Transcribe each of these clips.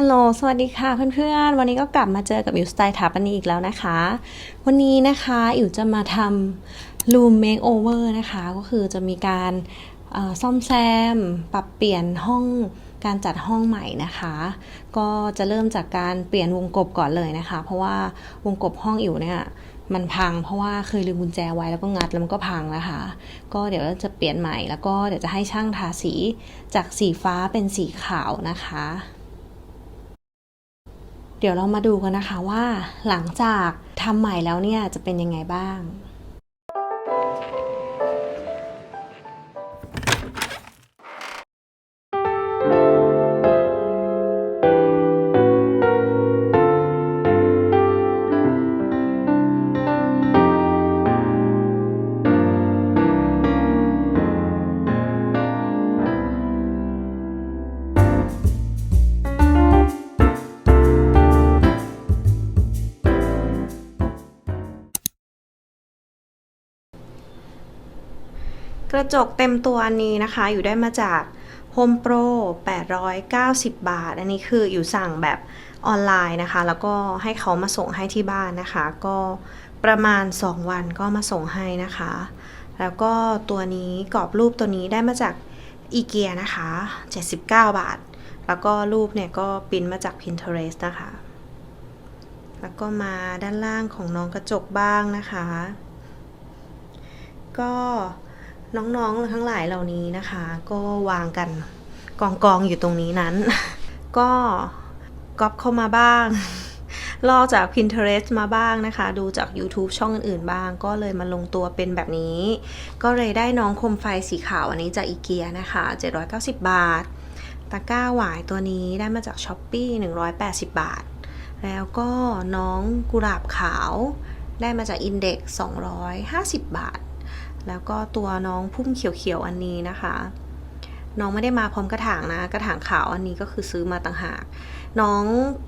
ฮัลโหล สวัสดีค่ะเพื่อนๆ วันนี้ก็กลับมาเจอกับอิวสไตล์ถาปนีอีกแล้วนะคะ วันนี้นะคะอิวจะมาทำ room makeover นะคะ ก็คือจะมีการซ่อมแซม ปรับเปลี่ยนห้องการจัดห้องใหม่นะคะ ก็จะเริ่มจากการเปลี่ยนวงกบก่อนเลยนะคะ เพราะว่าวงกบห้องอิวเนี่ยมันพังเพราะว่าเคยลืมกุญแจไว้แล้วก็งัดแล้วมันก็พังนะคะ ก็เดี๋ยวจะเปลี่ยนใหม่แล้วก็เดี๋ยวจะให้ช่างทาสีจากสีฟ้าเป็นสีขาวนะคะ เดี๋ยวเรามาดูกันนะคะว่าหลังจากทำใหม่แล้วเนี่ยจะเป็นยังไงบ้าง ระจกเต็มตัวอันนี้นะคะ อยู่ได้มาจาก Home Pro 890 บาท อันนี้คืออยู่สั่งแบบออนไลน์นะคะ แล้วก็ให้เขามาส่งให้ที่บ้านนะคะ ก็ประมาณ 2 วันก็มาส่งให้นะคะ แล้วก็ตัวนี้กรอบรูปตัวนี้ได้มาจากอีเกียนะคะ 79 บาท แล้วก็รูปเนี่ยก็ปริ้นมาจาก Pinterest นะคะ แล้วก็มาด้านล่างของน้องกระจกบ้างนะคะ ก็ น้องๆทั้งหลายเหล่านี้นะคะ ก็วางกันกองกองๆอยู่ตรงนี้นั้น ก็ก๊อปเข้ามาบ้าง ลอกจาก Pinterest มาบ้างนะคะ ดูจาก YouTube ช่องอื่นๆบ้าง ก็เลยมาลงตัวเป็นแบบนี้ ก็เลยได้น้องโคมไฟสีขาวอันนี้จากอีเกียนะคะ 790 บาท ตะกร้าหวายตัวนี้ได้มาจาก s h อ p e e 180 บาท แล้วก็น้องกุหลาบขาวได้มาจาก Index 250 บาท แล้วก็ตัวน้องพุ่มเขียวๆอันนี้นะคะ น้องไม่ได้มาพร้อมกระถางนะ กระถางขาวอันนี้ก็คือซื้อมาต่างหาก น้อง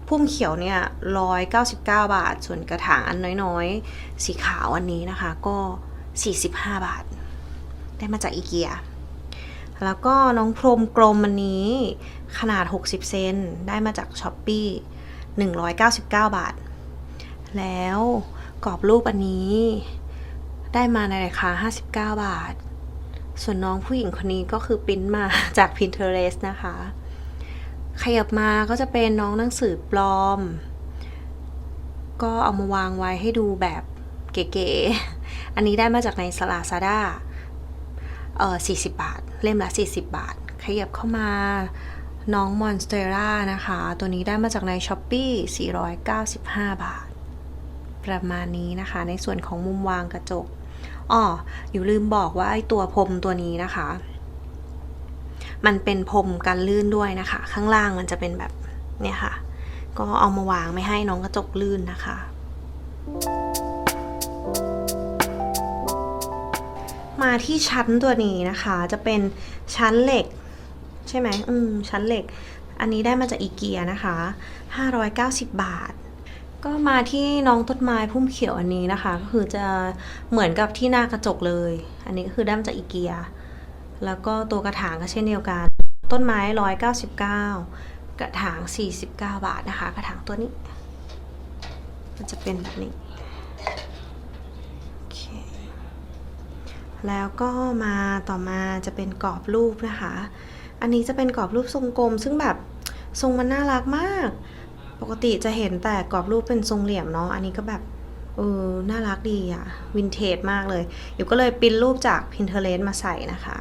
พุ่มเขียวเนี่ยร้อยเก้าสิบเก้าบาท ส่วนกระถางอันน้อยๆ สีขาวอันนี้นะคะก็สี่สิบห้าบาท ได้มาจากอีเกีย แล้วก็น้องพรมกลมอันนี้ขนาด 60 เซนได้มาจากช้อปปี้199 บาท แล้วกรอบรูปอันนี้ ได้มาในราคา 59 บาท ส่วนน้องผู้หญิงคนนี้ก็คือปิ้นมาจาก Pinterest นะคะ ขยับมาก็จะเป็นน้องหนังสือปลอม ก็เอามาวางไว้ให้ดูแบบเก๋ๆ อันนี้ได้มาจากในสลาซาด้าเออ40 บาท เล่มละ 40 บาท ขยับเข้ามาน้องมอนสเตร่านะคะ ตัวนี้ได้มาจากใน s h อ p e e 495 บาท ประมาณนี้นะคะ ในส่วนของมุมวางกระจก อ๋ออยู่ลืมบอกว่าไอตัวพรมตัวนี้นะคะ มันเป็นพรมกันลื่นด้วยนะคะ ข้างล่างมันจะเป็นแบบเนี่ยค่ะ ก็เอามาวางไม่ให้น้องกระจกลื่นนะคะ มาที่ชั้นตัวนี้นะคะ จะเป็นชั้นเหล็ก ใช่ไหมอืมชั้นเหล็ก อันนี้ได้มาจากอีเกียนะคะ 590 บาท ก็มาที่น้องต้นไม้พุ่มเขียวอันนี้นะคะ ก็คือจะเหมือนกับที่หน้ากระจกเลย อันนี้ก็คือด้มจากอีเกีย แล้วก็ตัวกระถางก็เช่นเดียวกัน ต้นไม้ 199 กระถาง 49 บาทนะคะ กระถางตัวนี้ มันจะเป็นแบบนี้โอเคแล้วก็มาต่อมาจะเป็นกรอบรูปนะคะ อันนี้จะเป็นกรอบรูปทรงกลม ซึ่งแบบทรงมันน่ารักมาก ปกติจะเห็นแต่กรอบรูปเป็นทรงเหลี่ยมเนาะ อันนี้ก็แบบเออน่ารักดีอะวินเทจมากเลยอยู่ก็เลยปริ้นรูปจาก Pinterest มาใส่นะคะ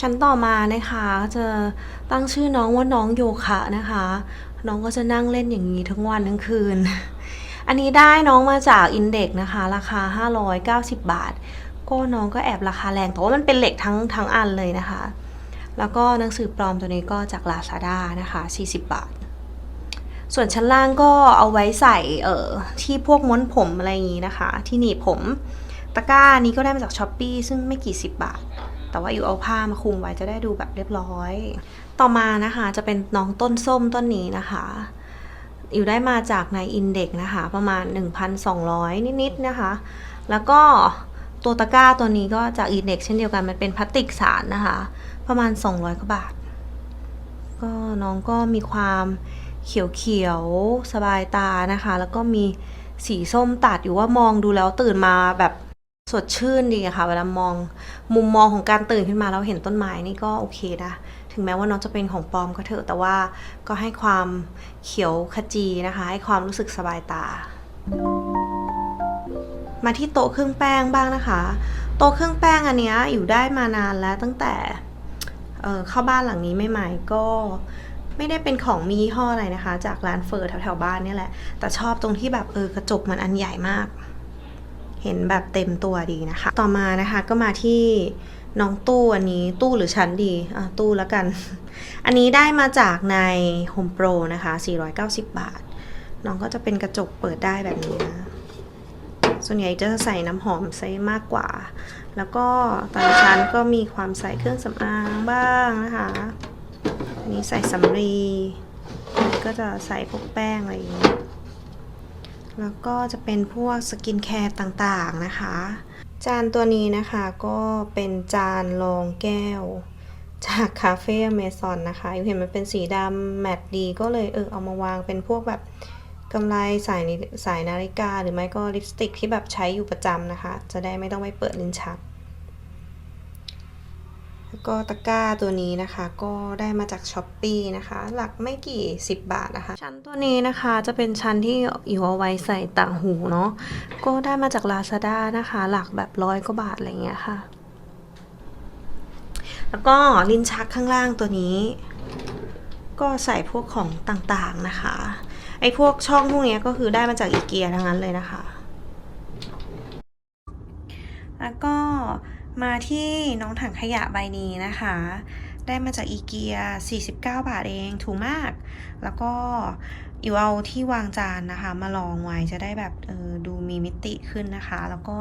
ชั้นต่อมานะคะจะตั้งชื่อน้องว่าน้องโยคะนะคะ น้องก็จะนั่งเล่นอย่างนี้ทั้งวันทั้งคืน อันนี้ได้น้องมาจากอินเด็กนะคะ ราคา 590 บาท ก็น้องก็แอบราคาแรงแต่ว่ามันเป็นเหล็กทั้งทั้งอันเลยนะคะ แล้วก็หนังสือปลอมตัวนี้ก็จาก Lazada นะคะ 40 บาท ส่วนชั้นล่างก็เอาไว้ใส่เอ่อที่พวกม้วนผมอะไรอย่างนี้นะคะ ที่หนีบผม ตะกร้านี้ก็ได้มาจากช้อปปีซึ่งไม่กี่สิบบาท แต่ว่าอยู่เอาผ้ามาคลุมไว้จะได้ดูแบบเรียบร้อย ต่อมานะคะจะเป็นน้องต้นส้มต้นนี้นะคะอยู่ได้มาจากในอินเด็กนะคะ ประมาณ 1,200 นิดๆนะคะ แล้วก็ตัวตะกร้าตัวนี้ก็จากอินเด็กเช่นเดียวกันมันเป็นพลาสติกสารนะคะ ประมาณ 200กว่าบาท ก็น้องก็มีความเขียวๆ สบายตานะคะ แล้วก็มีสีส้มตัดอยู่ว่ามองดูแล้วตื่นมาแบบสดชื่นดีค่ะ เวลามองมุมมองของการตื่นขึ้นมาแล้วเห็นต้นไม้นี่ก็โอเคนะ ถึงแม้ว่าน้องจะเป็นของปลอมก็เถอะแต่ว่าก็ให้ความเขียวขจีนะคะ ให้ความรู้สึกสบายตา มาที่โต๊ะเครื่องแป้งบ้างนะคะ โต๊ะเครื่องแป้งอันนี้อยู่ได้มานานแล้วตั้งแต่ เเข้าบ้านหลังนี้ใหม่ๆก็ไม่ได้เป็นของมียี่ห้ออะไรนะคะ จากร้านเฟอร์แถวๆบ้านเนี่ยแหละ แต่ชอบตรงที่แบบเออกระจกมันอันใหญ่มาก เห็นแบบเต็มตัวดีนะคะ ต่อมานะคะก็มาที่น้องตู้อันนี้ตู้หรือชั้นดีอะตู้แล้วกัน อันนี้ได้มาจากใน Home Pro นะคะ 490 บาท น้องก็จะเป็นกระจกเปิดได้แบบนี้นะส่วนใหญ่จะใส่น้ำหอมใส่มากกว่า แล้วก็แต่ละชั้นก็มีความใส่เครื่องสำอางบ้างนะคะอันนี้ใส่สำลีก็จะใส่พวกแป้งอะไรอย่างนี้ แล้วก็จะเป็นพวกสกินแคร์ต่างๆนะคะ จานตัวนี้นะคะก็เป็นจานรองแก้ว จากคาเฟ่เมซอนนะคะอยู่เห็นมันเป็นสีดำแมตต์ดีก็เลยเออเอามาวางเป็นพวกแบบ กำไรสายนิสายนาฬิกาหรือไม่ก็ลิปสติกที่แบบใช้อยู่ประจำนะคะ จะได้ไม่ต้องไปเปิดลิ้นชัก แล้วก็ตะกร้าตัวนี้นะคะก็ได้มาจากช้อปปีนะคะ หลักไม่กี่ 10 บาทนะคะ ชั้นตัวนี้นะคะจะเป็นชั้นที่อยู่เอาไว้ใส่ต่างหูเนาะก็ได้มาจาก Lazada นะคะ หลักแบบร้อยกว่าบาทอะไรเงี้ยค่ะ แล้วก็ลิ้นชักข้างล่างตัวนี้ ก็ใส่พวกของต่างๆนะคะ ไอ้พวกช่องพวกนี้ก็คือได้มาจากอีเกียทั้งนั้นเลยนะคะ แล้วก็มาที่น้องถังขยะใบนี้นะคะ ได้มาจากอีเกีย49 บาทเองถูกมาก แล้วก็อิวเอาที่วางจานนะคะ มาลองไว้จะได้แบบเออดูมีมิติขึ้นนะคะ แล้วก็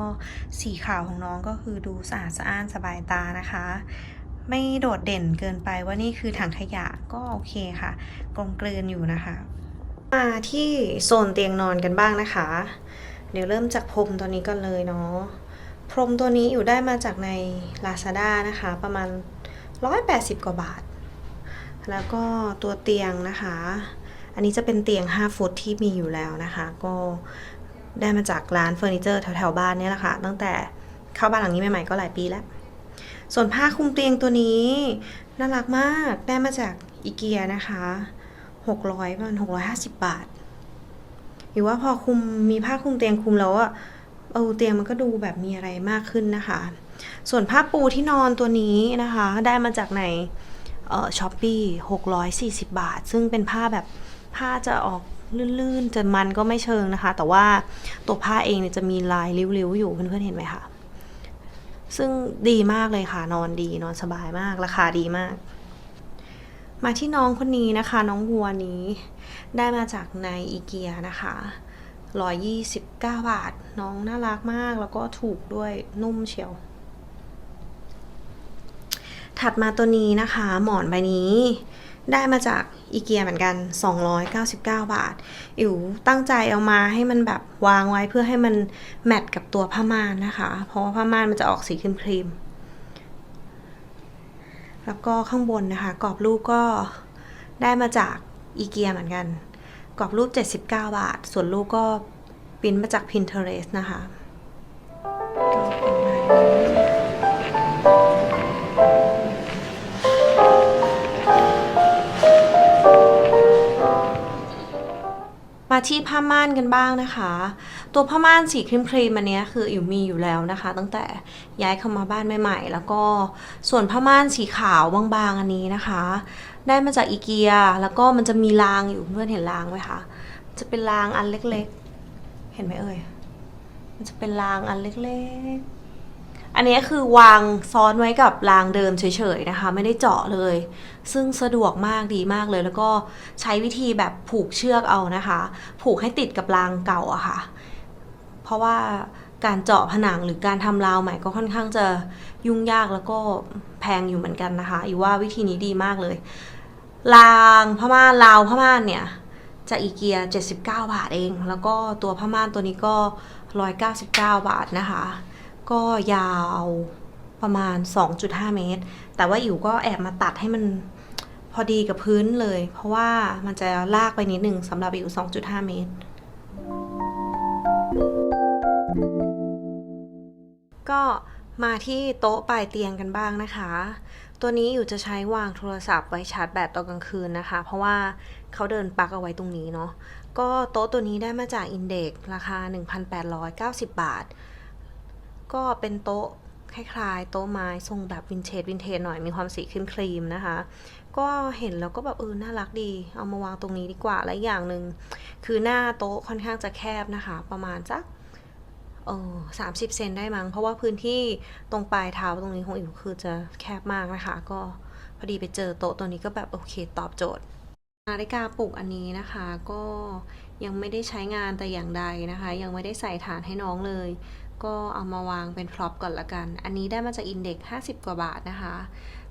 สีขาวของน้องก็คือดูสะอาดสะอ้านสบายตานะคะ ไม่โดดเด่นเกินไปว่านี่คือถังขยะก็โอเคค่ะ กลมกลืนอยู่นะคะ มาที่โซนเตียงนอนกันบ้างนะคะ เดี๋ยวเริ่มจากพรมตัวนี้กันเลยเนาะ พรมตัวนี้อยู่ได้มาจากใน Lazada นะคะ ประมาณ 180 กว่าบาท แล้วก็ตัวเตียงนะคะ อันนี้จะเป็นเตียง 5 ฟุตที่มีอยู่แล้วนะคะ ก็ได้มาจากร้านเฟอร์นิเจอร์แถวๆบ้านเนี่ยแหละค่ะ ตั้งแต่เข้าบ้านหลังนี้ใหม่ๆก็หลายปีแล้ว ส่วนผ้าคลุมเตียงตัวนี้น่ารักมาก ได้มาจากอีเกียนะคะ 600ประมาณ650บบาทหรือว่าพอคุมมีผ้าคลุมเตียงคุมแล้วอะเออเตียงมันก็ดูแบบมีอะไรมากขึ้นนะคะ ส่วนผ้าปูที่นอนตัวนี้นะคะ ได้มาจากในเอ่อช้อปปี้640บาท ซึ่งเป็นผ้าแบบผ้าจะออกลื่นๆจะมันก็ไม่เชิงนะคะ แต่ว่าตัวผ้าเองเนี่ยจะมีลายริ้วๆอยู่เพื่อนๆเห็นไหมคะซึ่งดีมากเลยค่ะนอนดีนอนสบายมากราคาดีมาก มาที่น้องคนนี้นะคะ น้องวัวนี้ ได้มาจากในอีเกียนะคะ129 บาท น้องน่ารักมากแล้วก็ถูกด้วยนุ่มเชียว ถัดมาตัวนี้นะคะ หมอนใบนี้ ได้มาจากอีเกียเหมือนกัน 299 บาท อิ๋วตั้งใจเอามาให้มันแบบวางไว้เพื่อให้มันแมทกับตัวผ้าม่านนะคะ เพราะว่าผ้าม่านมันจะออกสีครีมๆ แล้วก็ข้างบนนะคะกรอบรูปก็ได้มาจากอีเกียเหมือนกัน กรอบรูป 79 บาท ส่วนรูปก็ปิ้นมาจาก Pinterest นะคะ ที่ผ้าม่านกันบ้างนะคะ ตัวผ้าม่านสีครีมครีมอันนี้คืออิ๋วมีอยู่แล้วนะคะ ตั้งแต่ย้ายเข้ามาบ้านใหม่ๆ แล้วก็ส่วนผ้าม่านสีขาวบางๆอันนี้นะคะ ได้มาจากอีเกียแล้วก็มันจะมีรางอยู่เพื่อนเห็นรางไหมคะจะเป็นรางอันเล็กๆ เห็นไหมเอ่ยมันจะเป็นรางอันเล็กๆ อันนี้คือวางซ้อนไว้กับรางเดิมเฉยๆนะคะ ไม่ได้เจาะเลย ซึ่งสะดวกมากดีมากเลย แล้วก็ใช้วิธีแบบผูกเชือกเอานะคะ ผูกให้ติดกับรางเก่าอะค่ะ เพราะว่าการเจาะผนังหรือการทำราวใหม่ก็ค่อนข้างจะยุ่งยากแล้วก็แพงอยู่เหมือนกันนะคะอีว่าวิธีนี้ดีมากเลยรางผ้าม่านราวผ้าม่านเนี่ยจากอีเกีย 79 บาทเอง แล้วก็ตัวผ้าม่านตัวนี้ก็ 199 บาทนะคะ ก็ยาวประมาณ 2.5 เมตร แต่ว่าอิ๋วก็แอบมาตัดให้มันพอดีกับพื้นเลย เพราะว่ามันจะลากไปนิดหนึ่งสำหรับอยู่2.5 เมตร ก็มาที่โต๊ะปลายเตียงกันบ้างนะคะ ตัวนี้อยู่จะใช้วางโทรศัพท์ไว้ชาร์จแบตตอนกลางคืนนะคะ เพราะว่าเขาเดินปักเอาไว้ตรงนี้เนาะ ก็โต๊ะตัวนี้ได้มาจากอินเด็กราคา 1,890 บาท ก็เป็นโต๊ะคล้ายๆ โต๊ะไม้ทรงแบบวินเทจวินเทจหน่อยมีความสีครีมครีมนะคะ ก็เห็นแล้วก็แบบเออน่ารักดี เอามาวางตรงนี้ดีกว่าและอย่างหนึ่งคือหน้าโต๊ะค่อนข้างจะแคบนะคะ ประมาณสักเออสามสิบเซนได้มั้งเพราะว่าพื้นที่ตรงปลายเท้าตรงนี้ของอิ๋วคือจะแคบมากนะคะ ก็พอดีไปเจอโต๊ะตัวนี้ก็แบบโอเคตอบโจทย์นาฬิกาปลุกอันนี้นะคะ ก็ยังไม่ได้ใช้งานแต่อย่างใดนะคะ ยังไม่ได้ใส่ฐานให้น้องเลย ก็เอามาวางเป็นพร็อพก่อนละกัน อันนี้ได้มาจากอินเด็ก50 กว่าบาทนะคะ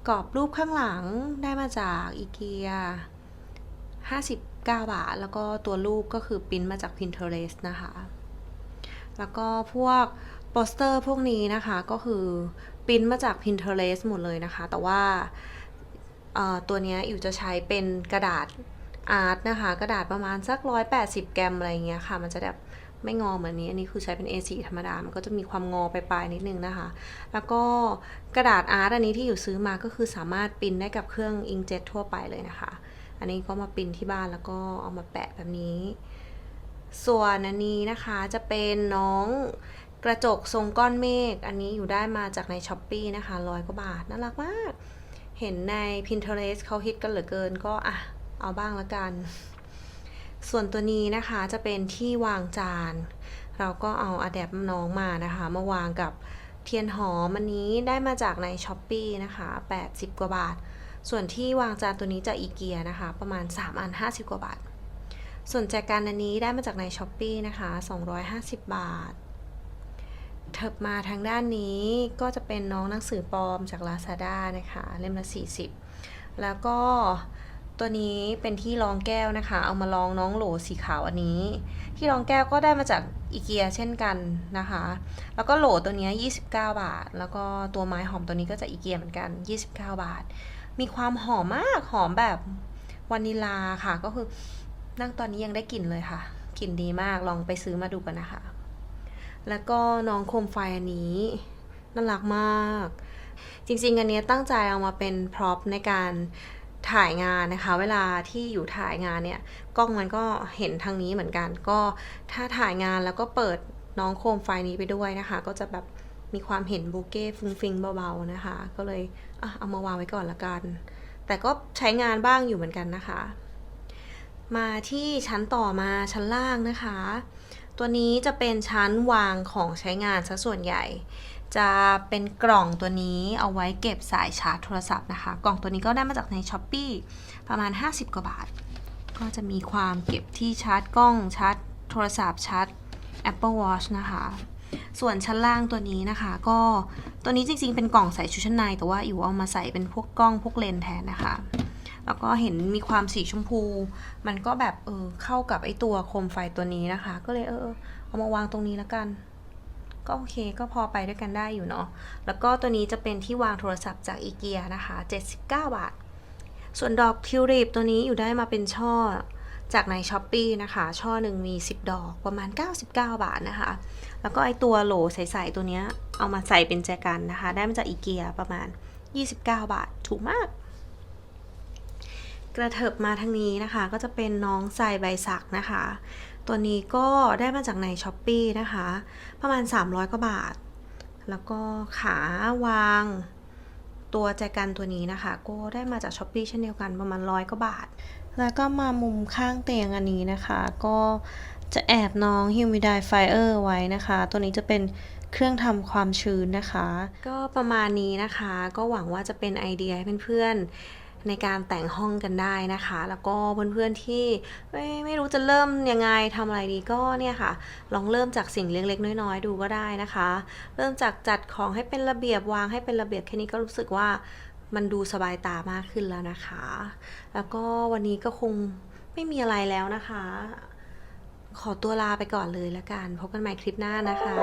กรอบรูปข้างหลังได้มาจากอีเกีย59 บาท แล้วก็ตัวรูปก็คือปิ้นมาจาก Pinterest นะคะ แล้วก็พวกโปสเตอร์พวกนี้นะคะก็คือปิ้นมาจาก Pinterest หมดเลยนะคะ แต่ว่าตัวนี้อยู่จะใช้เป็นกระดาษอาร์ตนะคะ กระดาษประมาณสัก 180 แกรมอะไรเงี้ยค่ะ มันจะแบบ ไม่งอเหมือนนี้ อันนี้คือใช้เป็น A4 ธรรมดา มันก็จะมีความงอไปปลายๆนิดนึงนะคะ แล้วก็กระดาษอาร์ตอันนี้ที่อยู่ซื้อมาก็คือสามารถปริ้นได้กับเครื่องอิงเจ็ตทั่วไปเลยนะคะ อันนี้ก็มาปริ้นที่บ้านแล้วก็เอามาแปะแบบนี้ ส่วนอันนี้นะคะจะเป็นน้องกระจกทรงก้อนเมฆ อันนี้อยู่ได้มาจากใน s h อ p e e นะคะร้อยกว่าบาท น่ารักมาก เห็นใน Pinterest เขาฮิตกันเหลือเกินก็อะ เอาบ้างละกัน ส่วนตัวนี้นะคะจะเป็นที่วางจาน เราก็เอาอะแดปน้องมานะคะ มาวางกับเทียนหอมอันนี้ได้มาจากใน s h อ p e e นะคะ 80 กว่าบาท ส่วนที่วางจานตัวนี้จากอีเกียนะคะ ประมาณ 3 อัน 50 กว่าบาท ส่วนแจกันอันนี้ได้มาจากใน s h อ p e e นะคะ 250 บาทเถิบมาทางด้านนี้ก็จะเป็นน้องหนังสือปลอมจาก Lazada นะคะ เล่มละ 40 แล้วก็ ตัวนี้เป็นที่รองแก้วนะคะ เอามาลองน้องโหลสีขาวอันนี้ ที่รองแก้วก็ได้มาจากอีเกียเช่นกันนะคะ แล้วก็โหลตัวนี้ย29 บาท แล้วก็ตัวไม้หอมตัวนี้ก็จากอีเกียเหมือนกัน 29 บาท มีความหอมมากหอมแบบวานิลาค่ะ ก็คือนั่งตอนนี้ยังได้กลิ่นเลยค่ะกลิ่นดีมากลองไปซื้อมาดูกันนะคะ แล้วก็น้องโคมไฟอันนี้น่ารักมาก จริงๆอันนี้ตั้งใจเอามาเป็นพร็อพในการ ถ่ายงานนะคะ เวลาที่อยู่ถ่ายงานเนี่ยกล้องมันก็เห็นทางนี้เหมือนกัน ก็ถ้าถ่ายงานแล้วก็เปิดน้องโคมไฟนี้ไปด้วยนะคะ ก็จะแบบมีความเห็นบูเก้ฟุ้งฟิงเบาๆนะคะ ก็เลยเอามาวางไว้ก่อนละกัน แต่ก็ใช้งานบ้างอยู่เหมือนกันนะคะ มาที่ชั้นต่อมาชั้นล่างนะคะ ตัวนี้จะเป็นชั้นวางของใช้งานซะส่วนใหญ่ จะเป็นกล่องตัวนี้เอาไว้เก็บสายชาร์จโทรศัพท์นะคะ กล่องตัวนี้ก็ได้มาจากใน s h อ p e e ประมาณ 50 กว่าบาท ก็จะมีความเก็บที่ชาร์จกล้องชาร์จโทรศัพท์ชาร์จ Apple Watch นะคะ ส่วนชั้นล่างตัวนี้นะคะ ก็ตัวนี้จริงๆ เป็นกล่องใส่ชุดชั้นในแต่ว่าอยู่เอามาใส่เป็นพวกกล้องพวกเลนแทนนะคะ แล้วก็เห็นมีความสีชมพู มันก็แบบเออเข้ากับไอตัวโคมไฟตัวนี้นะคะ ก็เลยเออเอามาวางตรงนี้แล้วกัน ก็โอเคก็พอไปด้วยกันได้อยู่เนาะ แล้วก็ตัวนี้จะเป็นที่วางโทรศัพท์จากอีเกียนะคะ 79 บาท ส่วนดอกทิวลิปตัวนี้อยู่ได้มาเป็นช่อจากในช้อปปีนะคะ ช่อหนึ่งมี 10 ดอกประมาณ 99 บาทนะคะ แล้วก็ไอตัวโหลใสๆตัวเนี้ยเอามาใส่เป็นแจกันนะคะ ได้มาจากอีเกียประมาณ 29 บาท ถูกมาก กระเถิบมาทางนี้นะคะ ก็จะเป็นน้องใส่ใบสักนะคะ ตัวนี้ก็ได้มาจากในช้อปปีนะคะ ประมาณ 300กว่าบาท แล้วก็ขาวางตัวแจกันตัวนี้นะคะ ก็ได้มาจากช้อปปีเช่นเดียวกันประมาณร้อยกว่าบาท แล้วก็มามุมข้างเตียงอันนี้นะคะ ก็จะแอบน้อง humidifier ไว้นะคะ ตัวนี้จะเป็นเครื่องทำความชื้นนะคะ ก็ประมาณนี้นะคะ ก็หวังว่าจะเป็นไอเดียให้เพื่อนๆ ในการแต่งห้องกันได้นะคะ แล้วก็เพื่อนๆที่ไม่ไม่รู้จะเริ่มยังไงทำอะไรดีก็เนี่ยค่ะ ลองเริ่มจากสิ่งเล็กๆน้อยๆดูก็ได้นะคะ เริ่มจากจัดของให้เป็นระเบียบวางให้เป็นระเบียบแค่นี้ก็รู้สึกว่ามันดูสบายตามากขึ้นแล้วนะคะ แล้วก็วันนี้ก็คงไม่มีอะไรแล้วนะคะ ขอตัวลาไปก่อนเลยละกัน พบกันใหม่คลิปหน้านะคะ